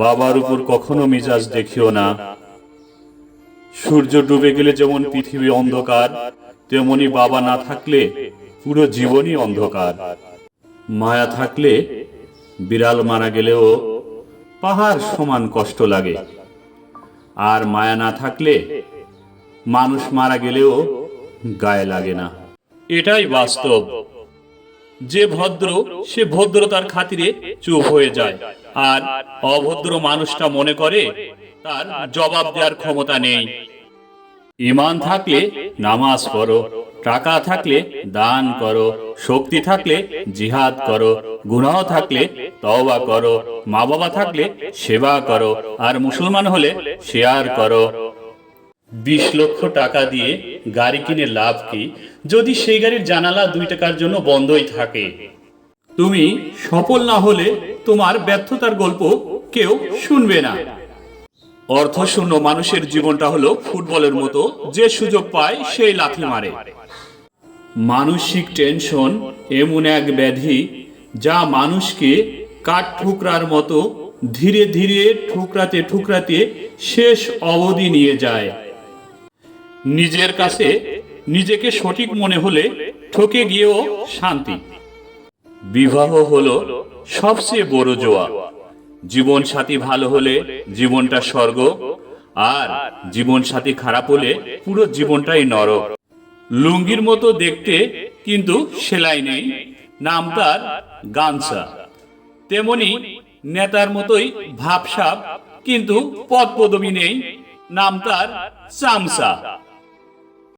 বাবার উপর কখনো মেজাজ দেখিও না। সূর্য ডুবে গেলে যেমন পৃথিবী অন্ধকার, তেমনি বাবা না থাকলে পুরো জীবনই অন্ধকার। মায়া থাকলে বিড়াল মারা গেলেও পাহাড় সমান কষ্ট লাগে। আর মায়া না থাকলে মানুষ মারা গেলেও গায়ে লাগে না। এটাই বাস্তব। যে ভদ্র, সে ভদ্রতার খাতিরে চুপ হয়ে যায়। আর অভদ্র মানুষটা মনে করে তার জবাব দেওয়ার ক্ষমতা নেই। ইমান থাকলে নামাজ পড়ো, টাকা থাকলে দান করো, শক্তি থাকলে জিহাদ করো, গুনাহ থাকলে তওবা করো মা বাবা থাকলে সেবা করো, আর মুসলমান হলে শেয়ার করো। বিশ লক্ষ টাকা দিয়ে গাড়ি কিনে লাভ কি? যদি সেই গাড়ির জানালা দুই টাকার জন্য বন্ধই থাকে। তুমি সফল না হলে তোমার ব্যর্থতার গল্প কেউ শুনবে না। অর্থশূন্য মানুষের জীবনটা হলো ফুটবলের মতো, যে সুযোগ পায় সেই লাথি মারে। মানসিক টেনশন এমন এক ব্যাধি, যা মানুষকে কাঠ ঠুকরার মতো ধীরে ধীরে ঠুকরাতে ঠুকরাতে শেষ অবধি নিয়ে যায়। নিজের কাছে নিজেকে সঠিক মনে হলে ঠকে গিয়েও শান্তি। বিবাহ হলো সবচেয়ে বড় জোয়া জীবন সাথী ভালো হলে জীবনটা স্বর্গ, আর জীবন সাথী খারাপ হলে পুরো জীবনটাই নরক। লুঙ্গির মতো দেখতে কিন্তু সেলাই নেই, নাম তার গামছা। তেমনি নেতার মতোই ভাবসাব কিন্তু পদ পদবি নেই, নাম তার চামচা।